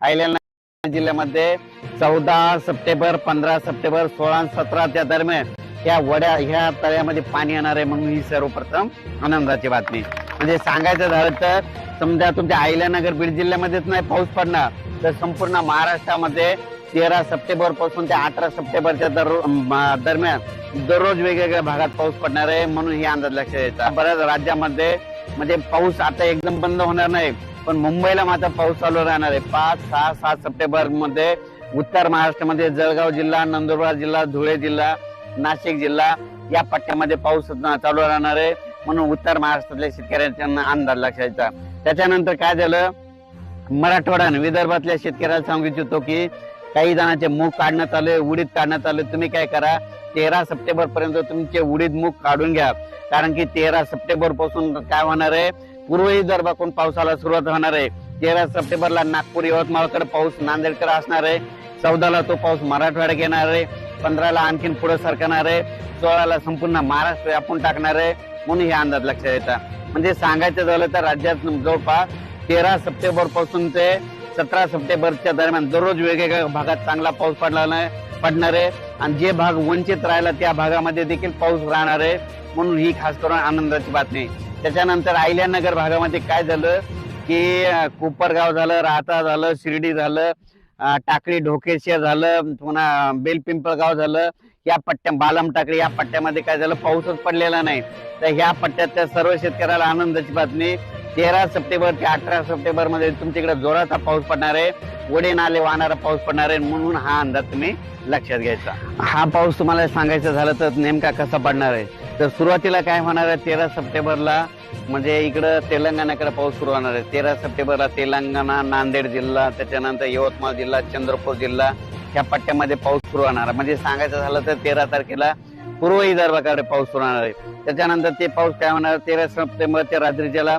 आयल्यानगर जिल्ह्यामध्ये चौदा सप्टेंबर पंधरा सप्टेंबर सोळा सतरा त्या दरम्यान या वड्या ह्या तळ्यामध्ये पाणी येणार आहे म्हणून ही सर्वप्रथम आनंदाची बातमी. म्हणजे सांगायचं झालं तर समजा तुमच्या आयल्यानगर बीड जिल्ह्यामध्येच नाही पाऊस पडणार तर संपूर्ण महाराष्ट्रामध्ये तेरा सप्टेंबरपासून ते अठरा सप्टेंबरच्या दरम्यान दररोज वेगवेगळ्या भागात पाऊस पडणार आहे म्हणून ही अंदाज लक्षात द्यायचा बऱ्याच राज्यामध्ये म्हणजे पाऊस आता एकदम बंद होणार नाही. पण मुंबईला मात्र पाऊस चालू राहणार आहे. पाच सहा सात सप्टेंबरमध्ये उत्तर महाराष्ट्रामध्ये जळगाव जिल्हा नंदुरबार जिल्हा धुळे जिल्हा नाशिक जिल्हा या पट्ट्यामध्ये पाऊस चालू राहणार आहे. म्हणून उत्तर महाराष्ट्रातल्या शेतकऱ्यांच्या अंदाज लक्षात त्याच्यानंतर काय झालं? मराठवाडा आणि विदर्भातल्या शेतकऱ्याला सांगू इच्छितो की काही जणांचे मूग काढण्यात आले उडीद काढण्यात आले. तुम्ही काय करा तेरा सप्टेंबर पर्यंत तुमचे उडीद मूग काढून घ्या. कारण की तेरा सप्टेंबरपासून काय होणार आहे? पूर्व विदर्भाकडून पावसाला सुरुवात होणार आहे तेरा सप्टेंबरला नागपूर यवतमाळकडे पाऊस नांदेडकडे असणार आहे. चौदाला तो पाऊस मराठवाड्यात येणार आहे. पंधराला आणखीन पुढे सरकणार आहे. सोळाला संपूर्ण महाराष्ट्र व्यापून टाकणार आहे. म्हणून हे अंदाज लक्षात येतात म्हणजे सांगायचं झालं तर राज्यात जवळपास तेरा सप्टेंबरपासून ते सतरा सप्टेंबरच्या दरम्यान दररोज वेगवेगळ्या भागात चांगला पाऊस पडला नाही पडणार आहे. आणि जे भाग वंचित राहिला त्या भागामध्ये देखील पाऊस राहणार आहे. म्हणून ही खास करून आनंदाची बातमी त्याच्यानंतर आयल्यानगर भागामध्ये काय झालं की कुपरगाव कोपरगाव झालं राहता झालं शिर्डी झालं टाकळी ढोकेशिया झालं पुन्हा बेलपिंपळगाव झालं या पट्ट्या बालम टाकळी या पट्ट्यामध्ये काय झालं पाऊसच पडलेला नाही. तर ह्या पट्ट्यातल्या सर्व शेतकऱ्याला आनंदाची बातमी. तेरा सप्टेंबर ते अठरा सप्टेंबरमध्ये तुमच्याकडे जोराचा पाऊस पडणार आहे. वडे नाले वाहणारा पाऊस पडणार आहे म्हणून हा अंदाज तुम्ही लक्षात घ्यायचा. हा पाऊस तुम्हाला सांगायचं झालं तर नेमका कसा पडणार आहे? तर सुरुवातीला काय होणार आहे? तेरा सप्टेंबरला म्हणजे इकडं तेलंगणाकडे पाऊस सुरू होणार आहे. तेरा सप्टेंबरला तेलंगणा नांदेड जिल्हा त्याच्यानंतर यवतमाळ जिल्हा चंद्रपूर जिल्हा ह्या पट्ट्यामध्ये पाऊस सुरू होणार आहे. म्हणजे सांगायचं झालं तर तेरा तारखेला पूर्व विदर्भाकडे पाऊस सुरू होणार आहे. त्याच्यानंतर ते पाऊस काय होणार? तेरा सप्टेंबर ते रात्रीच्याला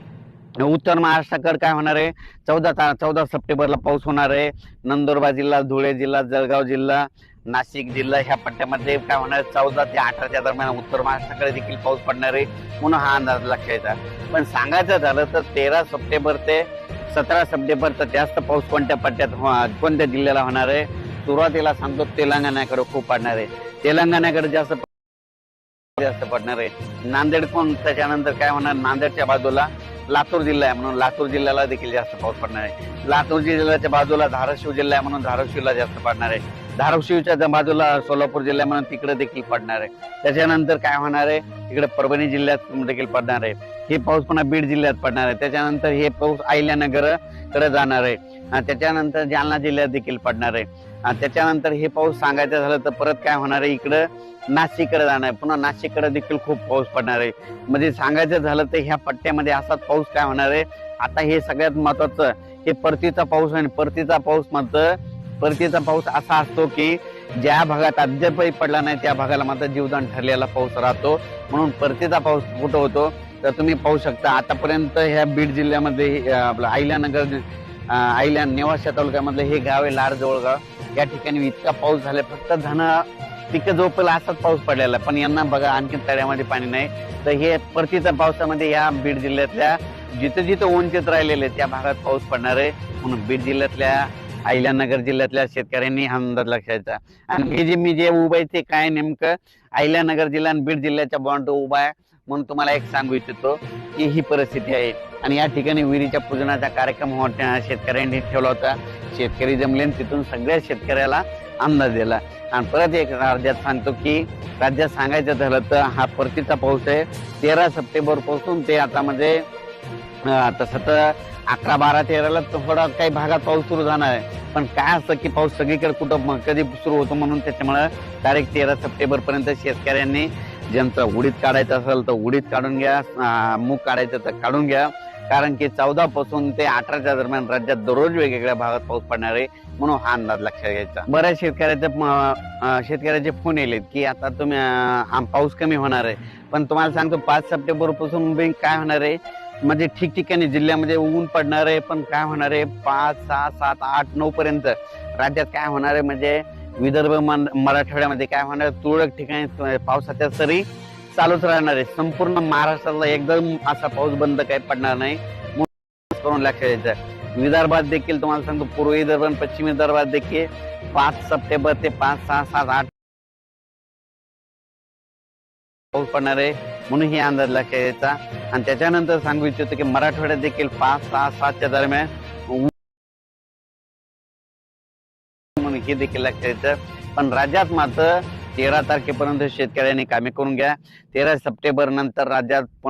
उत्तर महाराष्ट्राकडे काय होणार आहे? चौदा ता चौदा सप्टेंबरला पाऊस होणार आहे. नंदुरबार जिल्हा धुळे जिल्हा जळगाव जिल्हा नाशिक जिल्हा ह्या पट्ट्यामध्ये काय होणार आहे? चौदा ते अठराच्या दरम्यान उत्तर महाराष्ट्राकडे देखील पाऊस पडणार आहे म्हणून हा अंदाज लक्षायचा पण सांगायचं झालं तर तेरा सप्टेंबर ते सतरा सप्टेंबर तर जास्त पाऊस कोणत्या पट्ट्यात हो, कोणत्या जिल्ह्याला होणार आहे? सुरुवातीला सांगतो तेलंगणाकडे खूप पडणार आहे. तेलंगणाकडे जास्त जास्त पडणार आहे. नांदेड कोण? त्याच्यानंतर काय होणार? नांदेडच्या बाजूला लातूर जिल्हा आहे म्हणून लातूर जिल्ह्याला देखील जास्त पाऊस पडणार आहे. लातूर जिल्ह्याच्या बाजूला धाराशिव जिल्हा आहे म्हणून धाराशिवला जास्त पडणार आहे. धाराशिवच्या बाजूला सोलापूर जिल्हा आहे म्हणून तिकडे देखील पडणार आहे. त्याच्यानंतर काय होणार आहे? तिकडे परभणी जिल्ह्यात देखील पडणार आहे. हे पाऊस पुन्हा बीड जिल्ह्यात पडणार आहे. त्याच्यानंतर हे पाऊस अहिल्यानगरकडे जाणार आहे. त्याच्यानंतर जालना जिल्ह्यात देखील पडणार आहे. त्याच्यानंतर हे पाऊस सांगायचं झालं तर परत काय होणार आहे? इकडं नाशिककडे जाणार आहे. पुन्हा नाशिककडे देखील खूप पाऊस पडणार आहे. म्हणजे सांगायचं झालं तर ह्या पट्ट्यामध्ये असाच पाऊस काय होणार आहे? आता हे सगळ्यात महत्वाचं हे परतीचा पाऊस आहे परतीचा पाऊस म्हणतं परतीचा पाऊस असा असतो की ज्या भागात अद्यापही पडला नाही त्या भागाला मात्र जीवदान ठरलेला पाऊस राहतो. म्हणून परतीचा पाऊस कुठं होतो? तर तुम्ही पाहू शकता आतापर्यंत ह्या बीड जिल्ह्यामध्ये आपलं अहिल्यानगर अं, अहिल्या नेवाशा तालुक्यामधलं हे गाव आहे लाड जवळगाव या ठिकाणी इतका पाऊस झाला फक्त धना पिकं झोपेला असाच पाऊस पडलेला पण यांना बघा आणखी तळ्यामध्ये पाणी नाही. तर हे परतीच्या पावसामध्ये या बीड जिल्ह्यातल्या जिथं जिथं वंचित राहिलेले त्या भागात पाऊस पडणार आहे. म्हणून बीड जिल्ह्यातल्या अहिल्यानगर जिल्ह्यातल्या शेतकऱ्यांनी हा अंदाज लक्षायचा आणि हे जे मी जे उभं आहे ते काय नेमकं अहिल्यानगर जिल्हा आणि बीड जिल्ह्याच्या बॉन्ड उभा आहे. म्हणून तुम्हाला एक सांगू इच्छितो की ही परिस्थिती आहे. आणि या ठिकाणी विहिरीच्या पूजनाचा कार्यक्रम होत्या शेतकऱ्यांनी ठेवला होता. शेतकरी जमले आणि तिथून सगळ्या शेतकऱ्याला अंदाज दिला. आणि परत एक राज्यात सांगतो की राज्यात सांगायचं झालं तर हा परतीचा पाऊस आहे. तेरा सप्टेंबरपासून ते आता म्हणजे तसं तर अकरा बारा तेराला थोडा काही भागात पाऊस सुरू जाणार आहे पण काय असतं की पाऊस सगळीकडे कुठं कधी सुरू होतो म्हणून त्याच्यामुळे तारीख तेरा सप्टेंबर पर्यंत शेतकऱ्यांनी ज्यांचं उडीद काढायचं असेल तर उडीद काढून घ्या मूग काढायचं तर काढून घ्या. कारण की चौदा पासून ते अठराच्या दरम्यान राज्यात दररोज वेगवेगळ्या भागात पाऊस पडणार आहे म्हणून हा अंदाज लक्षात घ्यायचा. बऱ्याच शेतकऱ्याचे शेतकऱ्याचे फोन येलेत की आता तुम्ही आम- पाऊस कमी होणार आहे. पण तुम्हाला सांगतो पाच सप्टेंबरपासून काय होणार आहे? म्हणजे ठिकठिकाणी जिल्ह्यामध्ये ऊन पडणार आहे पण काय होणार आहे? पाच सहा सात आठ नऊ पर्यंत राज्यात काय होणार आहे? म्हणजे विदर्भ मराठवाड्यामध्ये काय होणार? तुरळक ठिकाणी पावसाच्या सरी चालूच राहणार आहे. संपूर्ण महाराष्ट्राला एकदम असा पाऊस बंद काही पडणार नाही. करून लक्षात द्यायचं. विदर्भात देखील तुम्हाला सांगतो पूर्व विदर्भ आणि पश्चिम विदर्भात देखील पाच सप्टेंबर ते पाच सहा सात आठ पाऊस पडणार आहे. म्हणून ही अंदाज लक्षात द्यायचा. आणि त्याच्यानंतर सांगू इच्छितो की मराठवाड्यात देखील पाच सहा सातच्या दरम्यान हे देखील लक्षात पण राज्यात मात्र तेरा तारखेपर्यंत शेतकऱ्यांनी कामे करून घ्या. तेरा सप्टेंबर नंतर राज्यात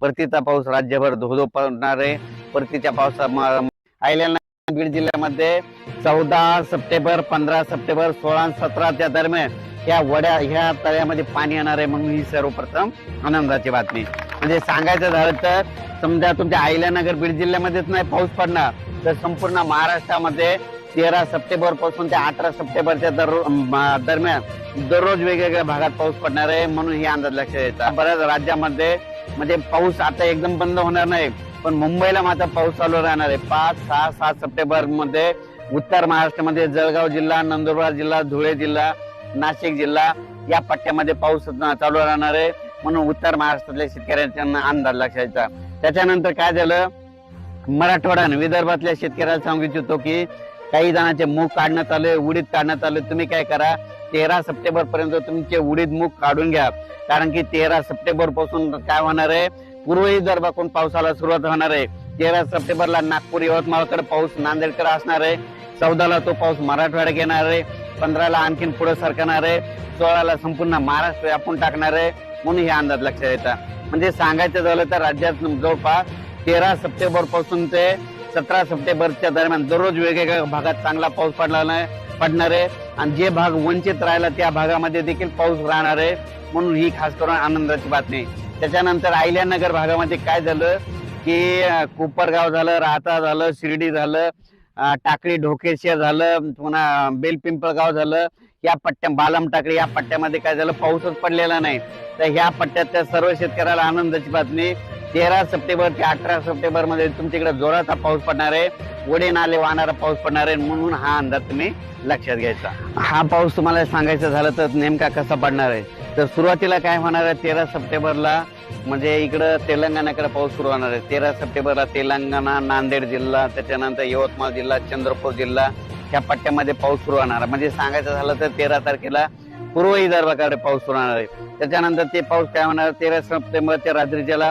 परतीचा पाऊस राज्यभर धोधो पडणार आहे. परतीच्या पावसा आयल्यानं बीड जिल्ह्यामध्ये चौदा सप्टेंबर पंधरा सप्टेंबर सोळा सतराच्या दरम्यान ह्या वड्या ह्या तळ्यामध्ये पाणी येणार आहे म्हणून ही सर्वप्रथम आनंदाची बातमी. म्हणजे सांगायचं झालं तर समजा तुमच्या अहिल्यानगर बीड जिल्ह्यामध्येच नाही पाऊस पडणार. तर संपूर्ण महाराष्ट्रामध्ये तेरा सप्टेंबरपासून ते अठरा सप्टेंबरच्या दरम्यान दररोज वेगवेगळ्या भागात पाऊस पडणार आहे म्हणून हे अंदाज लक्षात येतात बऱ्याच राज्यामध्ये म्हणजे पाऊस आता एकदम बंद होणार नाही पण मुंबईला मात्र पाऊस चालू राहणार आहे. पाच सहा सात सप्टेंबरमध्ये उत्तर महाराष्ट्रामध्ये जळगाव जिल्हा नंदुरबार जिल्हा धुळे जिल्हा नाशिक जिल्हा या पट्ट्यामध्ये पाऊस चालू राहणार आहे म्हणून उत्तर महाराष्ट्रातल्या शेतकऱ्यांच्या अंदाज लक्षात त्याच्यानंतर काय झालं? मराठवाडा आणि विदर्भातल्या शेतकऱ्याला सांगू इच्छितो की काही जणांचे मूग काढण्यात आले उडीद काढण्यात आले. तुम्ही काय करा तेरा सप्टेंबर पर्यंत तुमचे उडीद मूग काढून घ्या. कारण की तेरा सप्टेंबरपासून काय होणार आहे? पूर्व विदर्भाकडून पावसाला सुरुवात होणार आहे तेरा सप्टेंबरला नागपूर यवतमाळकडे पाऊस नांदेडकडे असणार आहे. चौदाला तो पाऊस मराठवाड्यात येणार आहे. पंधराला आणखीन पुढे सरकणार आहे. सोळाला संपूर्ण महाराष्ट्र व्यापून टाकणार आहे. म्हणून हे अंदाज लक्षात येतात म्हणजे सांगायचं झालं तर राज्यात जवळपास तेरा सप्टेंबरपासून ते सतरा सप्टेंबरच्या दरम्यान दररोज वेगवेगळ्या भागात चांगला पाऊस पडला नाही पडणार आहे. आणि जे भाग वंचित राहिला त्या भागामध्ये देखील पाऊस राहणार आहे. म्हणून ही खास करून आनंदाची बातमी त्याच्यानंतर आयल्यानगर भागामध्ये काय झालं? की अं, कोपरगाव झालं राहता झालं शिर्डी झालं टाकळी ढोकेशिया झालं पुन्हा बेलपिंपळगाव झालं. या पट्ट्या बालम टाकळी या पट्ट्यामध्ये काय झालं? पाऊसच पडलेला नाही. तर ह्या पट्ट्यातल्या सर्व शेतकऱ्याला आनंदाची बातमी तेरा सप्टेंबर ते अठरा सप्टेंबरमध्ये तुमच्याकडे जोराचा पाऊस पडणार आहे. वडे नाले वाहणारा पाऊस पडणार आहे म्हणून हा अंदाज तुम्ही लक्षात घ्यायचा. हा पाऊस तुम्हाला सांगायचं झालं तर नेमका कसा पडणार आहे? तर सुरुवातीला काय होणार आहे? तेरा सप्टेंबरला म्हणजे इकडं तेलंगणाकडे पाऊस सुरू होणार आहे. तेरा सप्टेंबरला तेलंगणा नांदेड जिल्हा त्याच्यानंतर यवतमाळ जिल्हा चंद्रपूर जिल्हा ह्या पट्ट्यामध्ये पाऊस सुरू होणार आहे. म्हणजे सांगायचं झालं तर तेरा तारखेला पूर्व विदर्भाकडे पाऊस सुरू होणार आहे. त्याच्यानंतर ते पाऊस काय होणार? तेरा सप्टेंबर ते रात्रीच्याला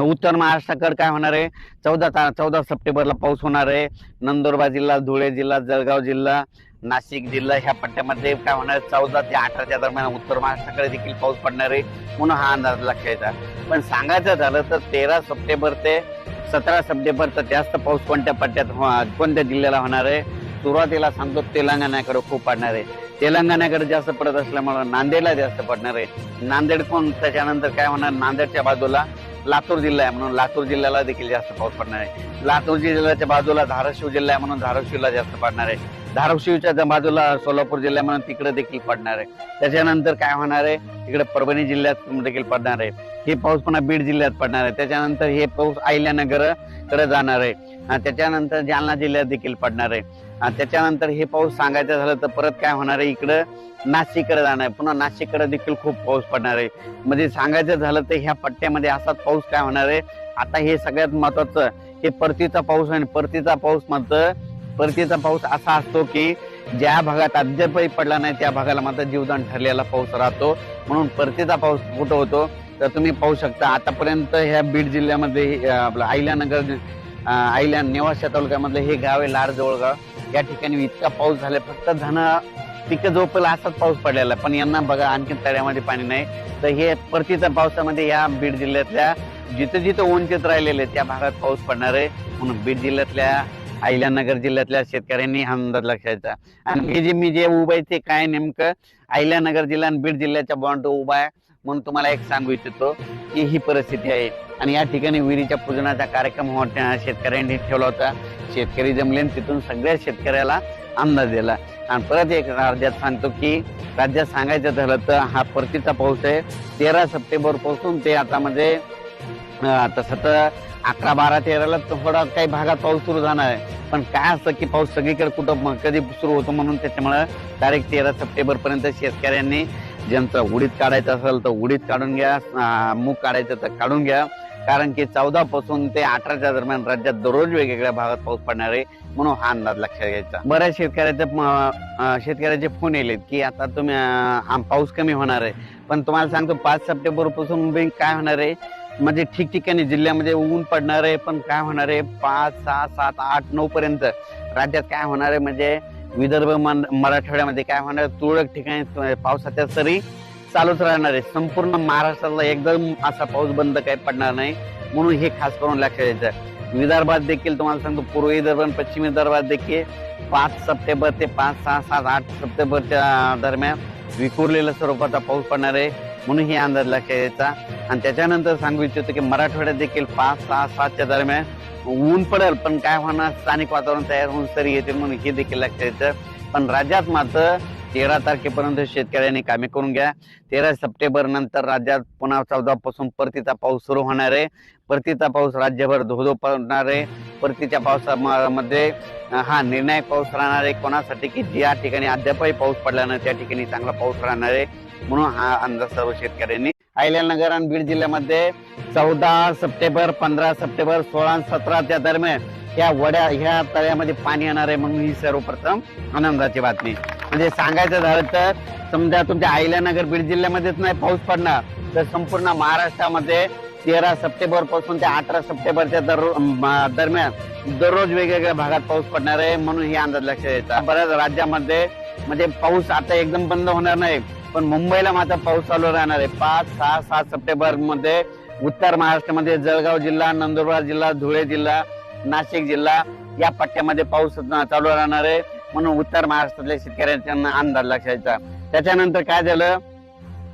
उत्तर महाराष्ट्राकडे काय होणार आहे? चौदा ता चौदा सप्टेंबरला पाऊस होणार आहे. नंदुरबार जिल्हा धुळे जिल्हा जळगाव जिल्हा नाशिक जिल्हा ह्या पट्ट्यामध्ये काय होणार आहे? चौदा ते अठराच्या दरम्यान उत्तर महाराष्ट्राकडे देखील पाऊस पडणार आहे. म्हणून हा अंदाज लक्षात यायचा पण सांगायचं झालं तर तेरा सप्टेंबर ते सतरा सप्टेंबर तर जास्त पाऊस कोणत्या पट्ट्यात हो, कोणत्या जिल्ह्याला होणार आहे? सुरुवातीला सांगतो तेलंगणाकडे खूप पडणार आहे. तेलंगणाकडे जास्त पडत असल्यामुळे नांदेडला जास्त पडणार आहे. नांदेड कोण? त्याच्यानंतर काय होणार? नांदेडच्या बाजूला लातूर जिल्हा आहे म्हणून लातूर जिल्ह्याला देखील जास्त पाऊस पडणार आहे. लातूर जिल्ह्याच्या बाजूला धाराशिव जिल्हा आहे म्हणून धाराशिवला जास्त पडणार आहे. धाराशिवच्या बाजूला सोलापूर जिल्हा आहे म्हणून तिकडे देखील पडणार आहे. त्याच्यानंतर काय होणार आहे? तिकडे परभणी जिल्ह्यात देखील पडणार आहे. हे पाऊस पुन्हा बीड जिल्ह्यात पडणार आहे. त्याच्यानंतर हे पाऊस अहिल्यानगरकडे जाणार आहे. त्याच्यानंतर जालना जिल्ह्यात देखील पडणार आहे. त्याच्यानंतर हे पाऊस सांगायचं झालं तर परत काय होणार आहे? इकडं नाशिककडे जाणार आहे. पुन्हा नाशिककडे देखील खूप पाऊस पडणार आहे. म्हणजे सांगायचं झालं तर ह्या पट्ट्यामध्ये असाच पाऊस काय होणार आहे? आता हे सगळ्यात महत्वाचं हे परतीचा पाऊस आहे आणि परतीचा पाऊस मात्र परतीचा पाऊस असा असतो की ज्या भागात अद्यापही पडला नाही त्या भागाला मात्र जीवदान ठरलेला पाऊस राहतो. म्हणून परतीचा पाऊस कुठं होतो? तर तुम्ही पाहू शकता आतापर्यंत ह्या बीड जिल्ह्यामध्ये आपलं अहिल्यानगर अं, अहिल्या तालुक्यामधलं हे गाव आहे लाड जवळगाव या ठिकाणी इतका पाऊस झालाय फक्त धन पिकं झोपला असाच पाऊस पडलेला पण यांना बघा आणखी तळ्यामध्ये पाणी नाही. तर हे परतीच्या पावसामध्ये या बीड जिल्ह्यातल्या जिथं जिथं वंचित राहिलेले त्या भागात पाऊस पडणार आहे. म्हणून बीड जिल्ह्यातल्या अहिल्यानगर जिल्ह्यातल्या शेतकऱ्यांनी हा अंदाज लक्षायचा. आणि हे जे मी जे उभं आहे ते काय नेमकं अहिल्यानगर जिल्हा आणि बीड जिल्ह्याच्या बॉन्ड उभा आहे. म्हणून तुम्हाला एक सांगू इच्छितो की ही परिस्थिती आहे. आणि या ठिकाणी विहिरीच्या पूजनाचा कार्यक्रम होता शेतकऱ्यांनी ठेवला होता. शेतकरी जमले तिथून सगळ्या शेतकऱ्याला अंदाज दिला. आणि परत एक राज्यात सांगतो की राज्यात सांगायचं झालं तर हा परतीचा पाऊस आहे. तेरा सप्टेंबरपासून ते आता म्हणजे तसं तर अकरा बारा तेराला थोडा काही भागात पाऊस सुरू जाणार आहे. पण काय असतं की पाऊस सगळीकडे कुठं कधी सुरू होतो म्हणून त्याच्यामुळे तारीख तेरा सप्टेंबर पर्यंत शेतकऱ्यांनी ज्यांचं उडीद काढायचं असेल तर उडीद काढून घ्या मूग काढायचं तर काढून घ्या. कारण की चौदा पासून ते अठराच्या दरम्यान राज्यात दररोज वेगवेगळ्या भागात पाऊस पडणार आहे म्हणून हा अंदाज लक्षात घ्यायचा. बऱ्याच शेतकऱ्याचे शेतकऱ्याचे फोन येलेत की आता तुम्ही आम- पाऊस कमी होणार आहे. पण तुम्हाला सांगतो पाच सप्टेंबरपासून बी काय होणार आहे? म्हणजे ठिकठिकाणी जिल्ह्यामध्ये ऊन पडणार आहे पण काय होणार आहे? पाच सहा सात आठ नऊ पर्यंत राज्यात काय होणार आहे? म्हणजे विदर्भ मन- मराठवाड्यामध्ये काय होणार? तुरळक ठिकाणी पावसाच्या सरी चालूच राहणार आहे. संपूर्ण महाराष्ट्राला एकदम असा पाऊस बंद काही पडणार नाही म्हणून हे खास करून लक्षात द्यायचं विदर्भात देखील तुम्हाला सांगतो पूर्व विदर्भ आणि पश्चिम विदर्भात देखील पाच सप्टेंबर ते पाच सहा सात आठ सप्टेंबरच्या दरम्यान विखुरलेल्या स्वरूपाचा पाऊस पडणार आहे म्हणून हे अंदाज लक्षात द्यायचा आणि त्याच्यानंतर सांगू इच्छितो की मराठवाड्यात देखील पाच सहा सातच्या दरम्यान ऊन पडेल पण काय होणार? स्थानिक वातावरण तयार होऊन सरी येते म्हणून हे देखील लक्षात येतं. पण राज्यात मात्र तेरा तारखेपर्यंत शेतकऱ्यांनी कामे करून घ्या. तेरा सप्टेंबर नंतर राज्यात पुन्हा चौदापासून परतीचा पाऊस सुरू होणार आहे. परतीचा पाऊस राज्यभर धोधो पडणार आहे. परतीच्या पावसामध्ये हा निर्णायक पाऊस राहणार आहे. कोणासाठी? की ज्या ठिकाणी अद्यापही पाऊस पडला नाही त्या ठिकाणी चांगला पाऊस राहणार आहे. म्हणून हा अंदाज सर्व शेतकऱ्यांनी अहिल्यानगर आणि बीड जिल्ह्यामध्ये चौदा सप्टेंबर पंधरा सप्टेंबर सोळा सतरा सतराच्या दरम्यान ह्या वड्या ह्या तळ्यामध्ये पाणी येणार आहे म्हणून ही सर्वप्रथम आनंदाची बातमी. म्हणजे सांगायचं झालं तर समजा तुमच्या अहिल्यानगर बीड जिल्ह्यामध्येच नाही पाऊस पडणार. तर संपूर्ण महाराष्ट्रामध्ये तेरा सप्टेंबरपासून ते अठरा सप्टेंबरच्या दर- दरम्यान दररोज वेगवेगळ्या भागात पाऊस पडणार आहे म्हणून ही अंदाज लक्षात यायचा बऱ्याच राज्यामध्ये म्हणजे पाऊस आता एकदम बंद होणार नाही. पण मुंबईला मात्र पाऊस चालू राहणार आहे. पाच सहा सात सप्टेंबरमध्ये उत्तर महाराष्ट्रामध्ये जळगाव जिल्हा नंदुरबार जिल्हा धुळे जिल्हा नाशिक जिल्हा या पट्ट्यामध्ये पाऊस चालू राहणार आहे. म्हणून उत्तर महाराष्ट्रातल्या शेतकऱ्यांचा अंदाज लक्षात त्याच्यानंतर काय झालं?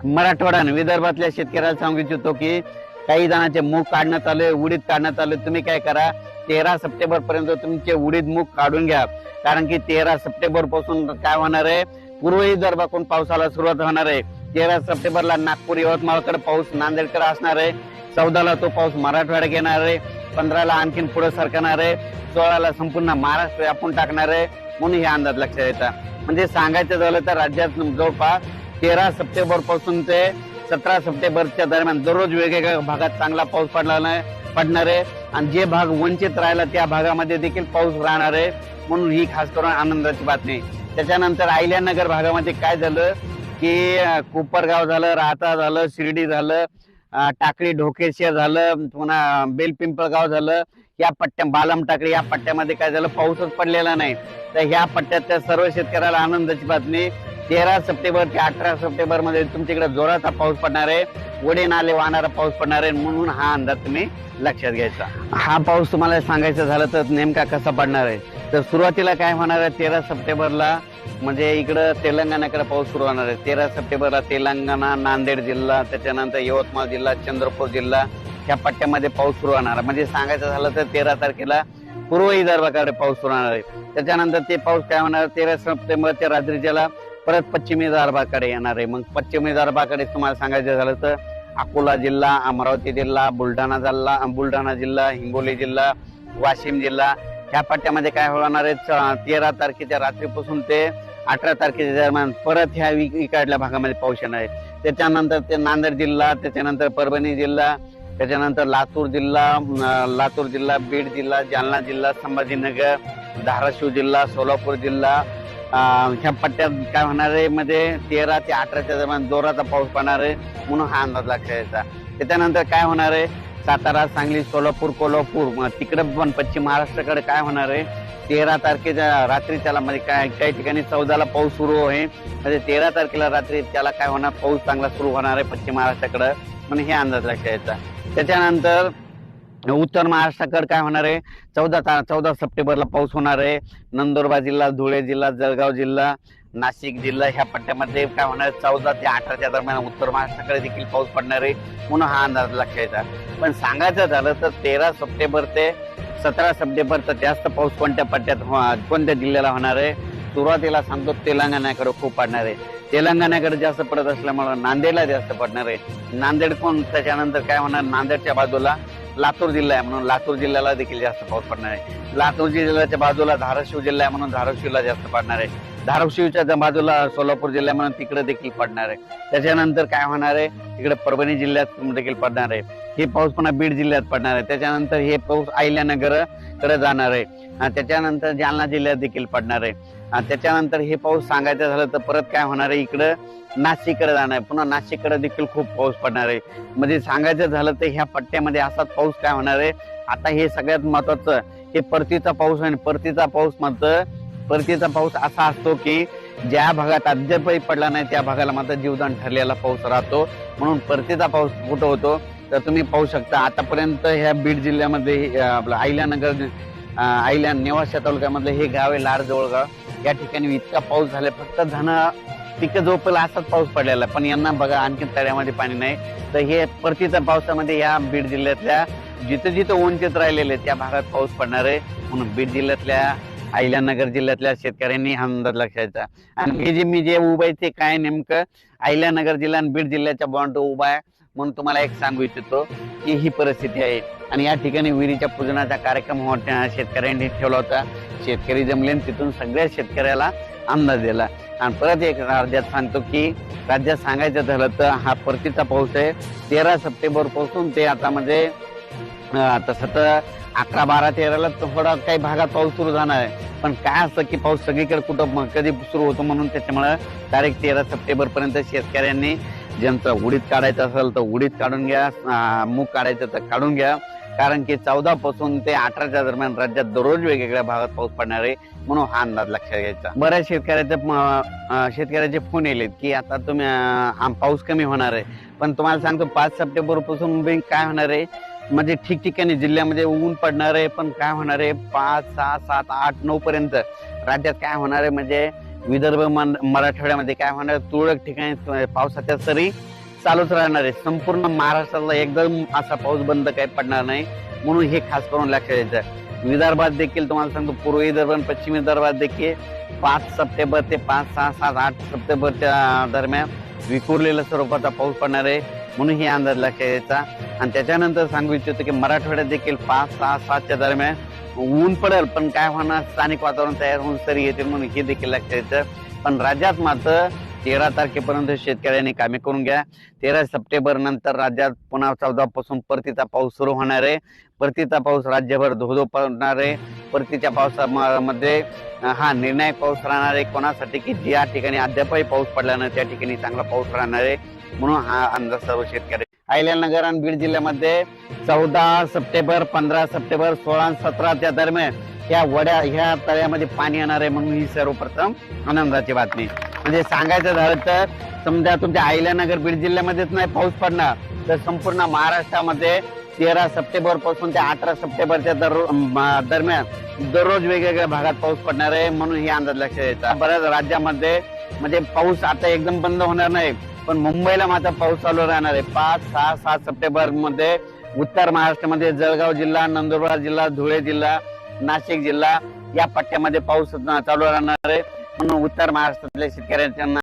मराठवाडा आणि विदर्भातल्या शेतकऱ्याला सांगू इच्छितो की काही जणांचे मूग काढण्यात आले उडीद काढण्यात आले. तुम्ही काय करा तेरा सप्टेंबर पर्यंत तुमचे उडीद मूग काढून घ्या. कारण की तेरा सप्टेंबरपासून काय होणार आहे? पूर्व विदर्भाकडून पावसाला सुरुवात होणार आहे. तेरा सप्टेंबरला नागपूर यवतमाळकडे पाऊस नांदेडकडे असणार आहे. चौदाला तो पाऊस मराठवाड्यात येणार आहे. पंधराला आणखीन पुढे सरकणार आहे. सोळाला संपूर्ण महाराष्ट्र व्यापून टाकणार आहे. म्हणून हे अंदाज लक्षात येतात म्हणजे सांगायचं झालं तर राज्यात जवळपास तेरा सप्टेंबरपासून ते सतरा सप्टेंबरच्या दरम्यान दररोज वेगवेगळ्या भागात चांगला पाऊस पडला नाही पडणार आहे. आणि जे भाग वंचित राहिला त्या भागामध्ये देखील पाऊस राहणार आहे. म्हणून ही खास करून आनंदाची बातमी त्याच्यानंतर आयल्यानगर भागामध्ये काय झालं की कुपरगाव कोपरगाव झालं राहता झालं शिर्डी झालं टाकळी ढोकेशिया झालं पुन्हा बेलपिंपळगाव झालं या पट्ट्या बालम टाकळी या पट्ट्यामध्ये काय झालं पाऊसच पडलेला नाही. तर ह्या पट्ट्यातल्या सर्व शेतकऱ्याला आनंदाची बातमी. तेरा सप्टेंबर ते अठरा सप्टेंबरमध्ये तुमच्याकडे जोराचा पाऊस पडणार आहे. वडे नाले वाहणारा पाऊस पडणार आहे म्हणून हा अंदाज तुम्ही लक्षात घ्यायचा. हा पाऊस तुम्हाला सांगायचं झालं तर नेमका कसा पडणार आहे? तर सुरुवातीला काय होणार आहे तेरा सप्टेंबरला म्हणजे इकडं तेलंगणाकडे पाऊस सुरू होणार आहे. तेरा सप्टेंबरला तेलंगणा नांदेड जिल्हा त्याच्यानंतर यवतमाळ जिल्हा चंद्रपूर जिल्हा ह्या पट्ट्यामध्ये पाऊस सुरू होणार आहे. म्हणजे सांगायचं झालं तर तेरा तारखेला पूर्व विदर्भाकडे पाऊस सुरू होणार आहे. त्याच्यानंतर ते पाऊस काय होणार तेरा सप्टेंबर ते रात्री ज्याला परत पश्चिमी विदर्भाकडे येणार आहे. मग पश्चिम विदर्भाकडे तुम्हाला सांगायचं झालं तर अकोला जिल्हा अमरावती जिल्हा बुलढाणा जिल्हा बुलढाणा जिल्हा हिंगोली जिल्हा वाशिम जिल्हा ह्या पट्ट्यामध्ये काय होणार आहे? तेरा तारखेच्या रात्रीपासून ते अठरा तारखेच्या दरम्यान परत ह्या इकडल्या भागामध्ये पाऊस येणार आहे. त्याच्यानंतर ते नांदेड जिल्हा त्याच्यानंतर परभणी जिल्हा त्याच्यानंतर लातूर जिल्हा लातूर जिल्हा बीड जिल्हा जालना जिल्हा संभाजीनगर धाराशिव जिल्हा सोलापूर जिल्हा ह्या पट्ट्यात काय होणार आहे? मध्ये तेरा ते अठराच्या दरम्यान जोराचा पाऊस पडणार आहे म्हणून हा अंदाज लक्षात यायचा त्याच्यानंतर काय होणार आहे? सातारा सांगली सोलापूर कोल्हापूर मग तिकडे पण पश्चिम महाराष्ट्राकडे काय होणार आहे? तेरा तारखेच्या रात्री त्याला म्हणजे काय काही ठिकाणी चौदाला पाऊस सुरू आहे. म्हणजे तेरा तारखेला रात्री त्याला काय होणार? पाऊस चांगला सुरू होणार आहे पश्चिम महाराष्ट्राकडे. म्हणजे हे अंदाज लक्षात यायचा त्याच्यानंतर उत्तर महाराष्ट्राकडे काय होणार आहे? चौदा ता चौदा सप्टेंबरला पाऊस होणार आहे. नंदुरबार जिल्हा धुळे जिल्हा जळगाव जिल्हा नाशिक जिल्हा ह्या पट्ट्यामध्ये काय होणार चौदा ते अठराच्या दरम्यान उत्तर महाराष्ट्राकडे देखील पाऊस पडणार आहे. म्हणून हा अंदाज लक्षात पण सांगायचं झालं तर तेरा सप्टेंबर ते सतरा सप्टेंबर तर जास्त पाऊस कोणत्या पट्ट्यात कोणत्या जिल्ह्याला होणार आहे? सुरुवातीला सांगतो तेलंगणाकडे खूप पडणार आहे. तेलंगणाकडे जास्त पडत असल्यामुळे नांदेडला जास्त पडणार आहे. नांदेड कोण त्याच्यानंतर काय होणार नांदेडच्या बाजूला लातूर जिल्हा आहे म्हणून लातूर जिल्ह्याला देखील जास्त पाऊस पडणार आहे. लातूर जिल्ह्याच्या बाजूला धाराशिव जिल्हा आहे म्हणून धाराशिवला जास्त पडणार आहे. धाराशिवच्या बाजूला सोलापूर जिल्हा म्हणून तिकडे देखील पडणार आहे. त्याच्यानंतर काय होणार आहे? तिकडे परभणी जिल्ह्यात देखील पडणार आहे. हे पाऊस पुन्हा बीड जिल्ह्यात पडणार आहे. त्याच्यानंतर हे पाऊस अहिल्यानगरकडे जाणार आहे. त्याच्यानंतर जालना जिल्ह्यात देखील पडणार आहे. त्याच्यानंतर हे पाऊस सांगायचं झालं तर परत काय होणार आहे? इकडं नाशिककडे जाणार आहे. पुन्हा नाशिककडे देखील खूप पाऊस पडणार आहे. म्हणजे सांगायचं झालं तर ह्या पट्ट्यामध्ये असाच पाऊस काय होणार आहे? आता हे सगळ्यात महत्वाचं हे परतीचा पाऊस आहे परतीचा पाऊस मात्र परतीचा पाऊस असा असतो की ज्या भागात अद्यापही पडला नाही त्या भागाला मात्र जीवदान ठरलेला पाऊस राहतो. म्हणून परतीचा पाऊस कुठं होतो तर तुम्ही पाहू शकता. आतापर्यंत ह्या बीड जिल्ह्यामध्ये आपलं अहिल्यानगर अं, नेवाशा तालुक्यामधलं हे गाव आहे लाड जवळगाव या ठिकाणी इतका पाऊस झाला फक्त धन पिकं झोपला असाच पाऊस पडलेला आहे. पण यांना बघा आणखी तळ्यामध्ये पाणी नाही. तर हे परतीच्या पावसामध्ये या बीड जिल्ह्यातल्या जिथं जिथं उंचीत राहिलेले त्या भागात पाऊस पडणार आहे. म्हणून बीड जिल्ह्यातल्या अहिल्यानगर जिल्ह्यातल्या शेतकऱ्यांनी हा अंदाज लक्षायचा आणि हे जे मी जे उभं आहे ते काय नेमकं अहिल्यानगर जिल्हा आणि बीड जिल्ह्याच्या बॉन्ड उभा आहे म्हणून तुम्हाला एक सांगू इच्छितो की ही परिस्थिती आहे. आणि या ठिकाणी विहिरीच्या पूजनाचा कार्यक्रम होता शेतकऱ्यांनी ठेवला होता. शेतकरी जमले तिथून सगळ्या शेतकऱ्याला अंदाज दिला. आणि परत एक राज्यात सांगतो की राज्यात सांगायचं झालं तर हा परतीचा पाऊस आहे. तेरा सप्टेंबरपासून ते आता म्हणजे अं, आता सतरा अकरा बारा तेराला थोडा काही भागात पाऊस सुरू झाणार आहे पण काय असतं की पाऊस सगळीकडे कुठं कधी सुरू होतो म्हणून त्याच्यामुळे तारीख तेरा सप्टेंबर पर्यंत शेतकऱ्यांनी ज्यांचं उडीद काढायचं असेल तर उडीद काढून घ्या मूग काढायचं तर काढून घ्या. कारण की चौदा पासून ते अठराच्या दरम्यान राज्यात दररोज वेगवेगळ्या भागात पाऊस पडणार आहे म्हणून हा अंदाज लक्षात घ्यायचा. बऱ्याच शेतकऱ्याचे शेतकऱ्याचे फोन येलेत की आता तुम्ही पाऊस कमी होणार आहे. पण तुम्हाला सांगतो पाच सप्टेंबरपासून काय होणार आहे? म्हणजे ठिकठिकाणी जिल्ह्यामध्ये ऊन पडणार आहे पण काय होणार आहे? पाच सहा सात आठ नऊ पर्यंत राज्यात काय होणार आहे? म्हणजे विदर्भ मराठवाड्यामध्ये काय होणार आहे? तुरळक ठिकाणी पावसाच्या सरी चालूच राहणार आहे. संपूर्ण महाराष्ट्राला एकदम असा पाऊस बंद काही पडणार नाही म्हणून हे खास करून लक्षात द्यायचं विदर्भात देखील तुम्हाला सांगतो पूर्व विदर्भ आणि पश्चिम विदर्भात देखील पाच सप्टेंबर ते पाच सहा सात आठ सप्टेंबरच्या दरम्यान विखुरलेल्या स्वरूपाचा पाऊस पडणार आहे. म्हणून हे अंदाज लक्षात द्यायचा आणि त्याच्यानंतर सांगू इच्छितो की मराठवाड्यात देखील पाच सहा सातच्या दरम्यान ऊन पडेल पण काय होणार? स्थानिक वातावरण तयार होऊन सरी येतील म्हणून हे देखील लक्षात यायचं पण राज्यात मात्र तेरा तारखेपर्यंत शेतकऱ्यांनी कामे करून घ्या. तेरा सप्टेंबर नंतर राज्यात पुन्हा चौदापासून परतीचा पाऊस सुरू होणार आहे. परतीचा पाऊस राज्यभर धोधो पडणार आहे. परतीच्या पावसामध्ये हा निर्णायक पाऊस राहणार आहे. कोणासाठी? की ज्या ठिकाणी अद्यापही पाऊस पडला नाही त्या ठिकाणी चांगला पाऊस राहणार आहे. म्हणून हा अंदाज सर्व शेतकरी अहिल्यानगर आणि बीड जिल्ह्यामध्ये चौदा सप्टेंबर पंधरा सप्टेंबर सोळा सतरा सतराच्या दरम्यान या वड्या ह्या तळ्यामध्ये पाणी येणार आहे म्हणून ही सर्वप्रथम आनंदाची बातमी. म्हणजे सांगायचं झालं तर समजा तुमच्या अहिल्यानगर बीड जिल्ह्यामध्येच नाही पाऊस पडणार. तर संपूर्ण महाराष्ट्रामध्ये तेरा सप्टेंबरपासून ते अठरा सप्टेंबरच्या दरम्यान दररोज वेगवेगळ्या भागात पाऊस पडणार आहे म्हणून ही अंदाज लक्षात द्यायचा बऱ्याच राज्यामध्ये म्हणजे पाऊस आता एकदम बंद होणार नाही. पण मुंबईला मात्र पाऊस चालू राहणार आहे. पाच सहा सात सप्टेंबरमध्ये उत्तर महाराष्ट्रामध्ये जळगाव जिल्हा नंदुरबार जिल्हा धुळे जिल्हा नाशिक जिल्हा या पट्ट्यामध्ये पाऊस चालू राहणार आहे. म्हणून उत्तर महाराष्ट्रातल्या शेतकऱ्यांना